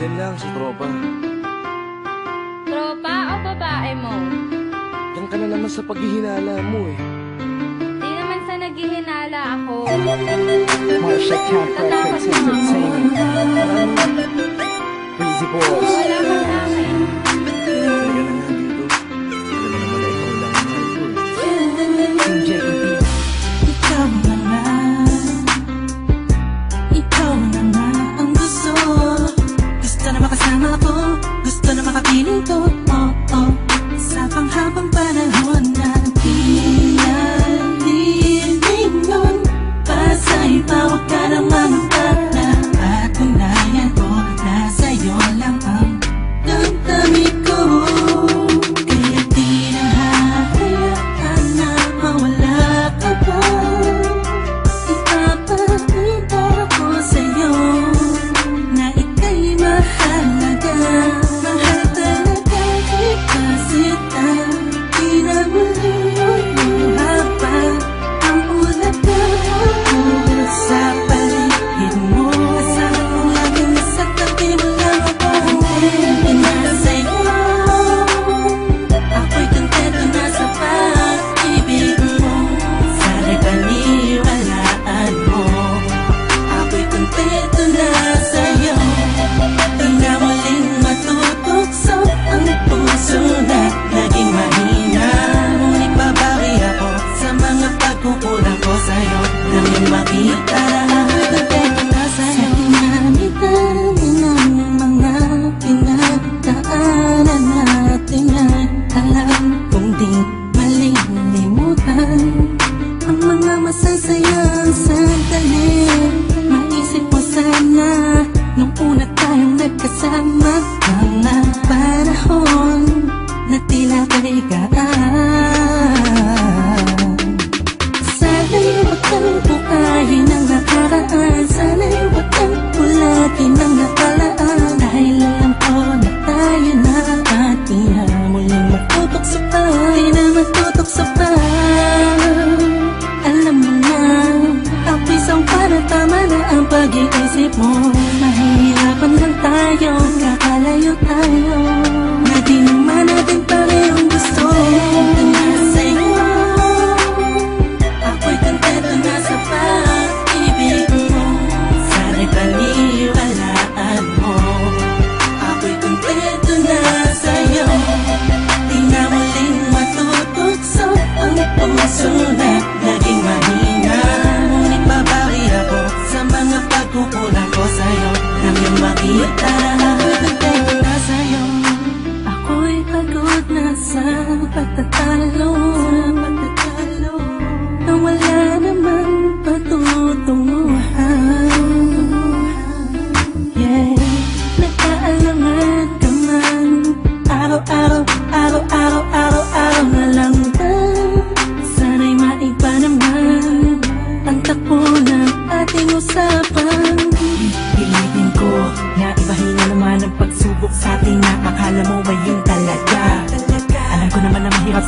Diyan lang sa tropa. Tropa o babae mo? Diyan ka na naman sa paghihinala mo eh. Di naman sa naghihinala ako. Marsha Camp Records Entertainment. Breezy Boys. Wala kang namin. Nung una tayong nagkasama isip mo Mahihirapan lang tayo, kakalayo tayo.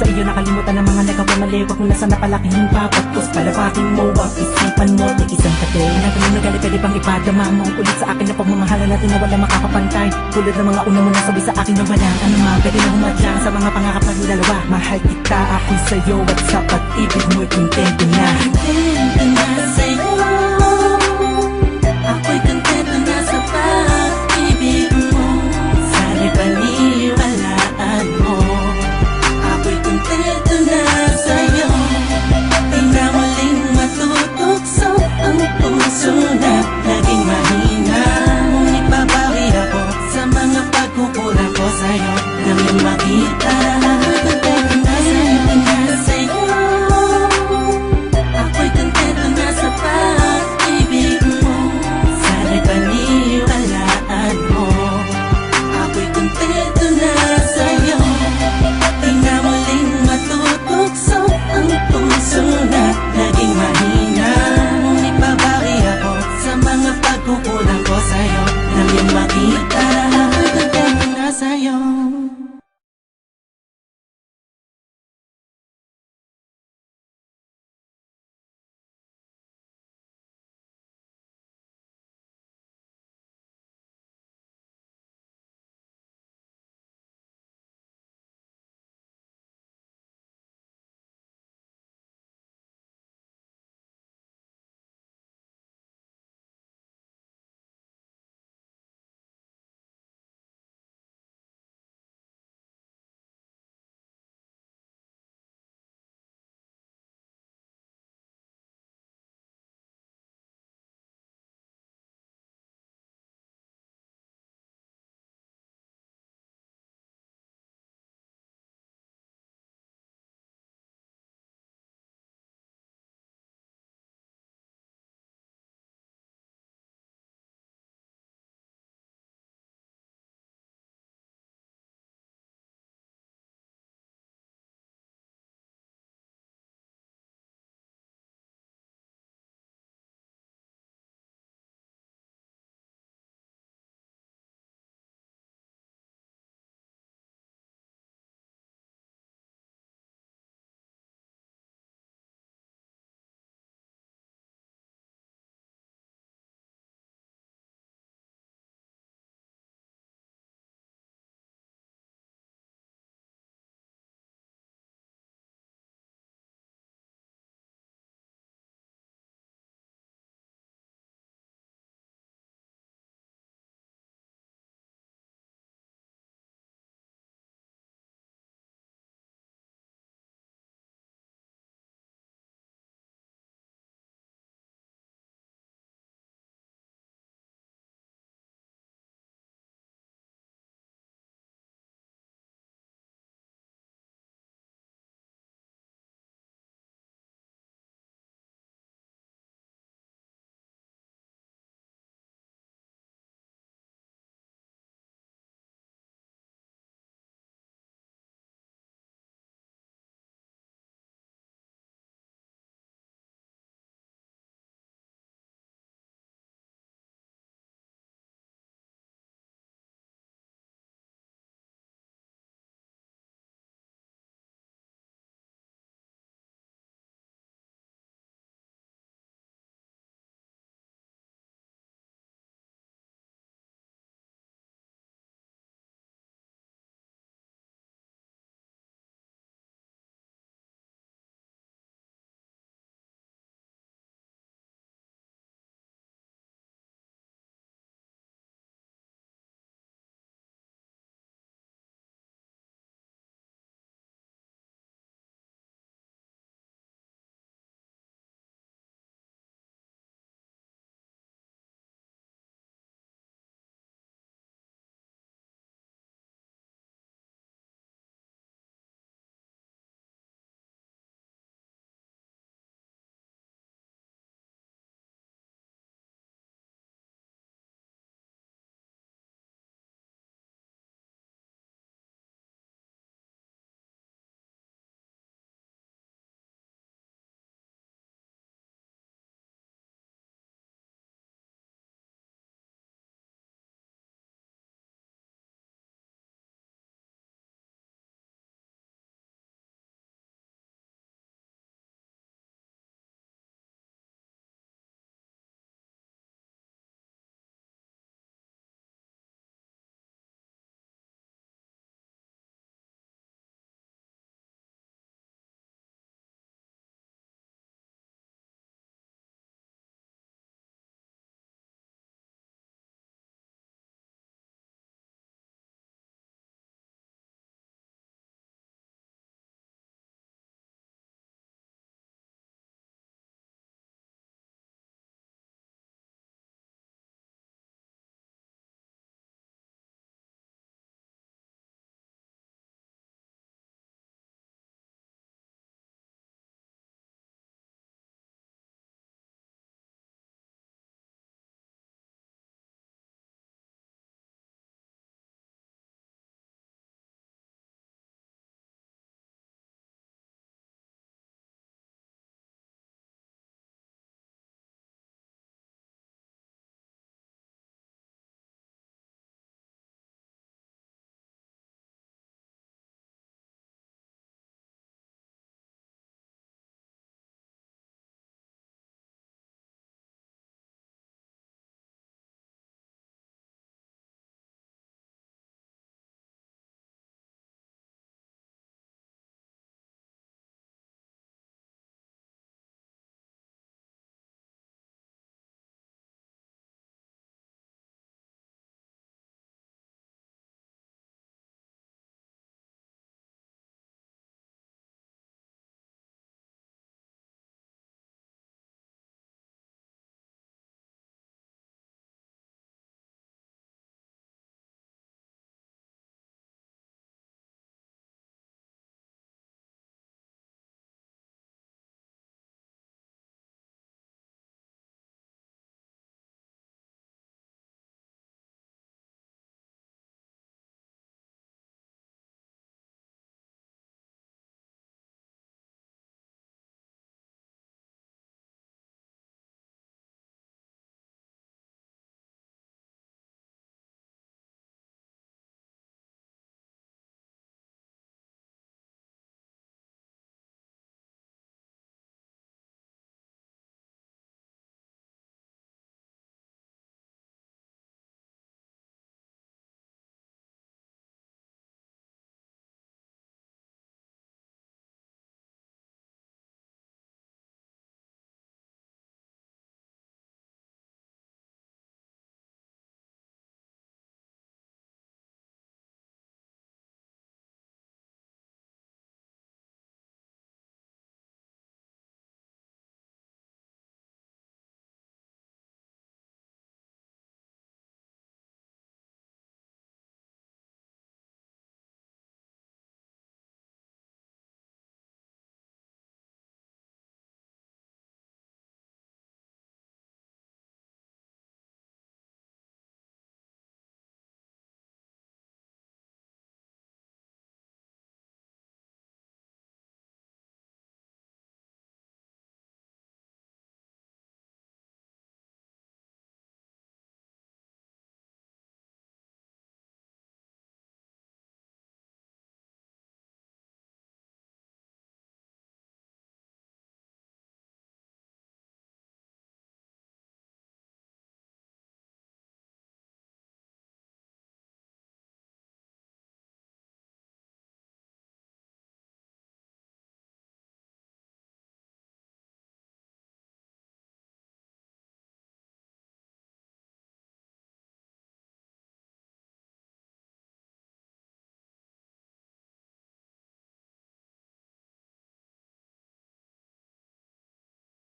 Sa iyo nakalimutan ang mga nagkapamaliwag Kung nasa napalaking papagpos. Palabakin mo ang isipan mo Di isang kato Nagamang nagali pwede bang ipadama mo Ulit sa akin na pagmamahala natin na wala makakapantay? Tulad ng mga una mo nasabi sa akin na walang Ano mga pwede na humadlang sa mga pangarap ng dalawa. Mahal kita ako'y sa'yo at sa pag-ibig mo'y kontento na. Kontento na sa'yo. Ako'y kontento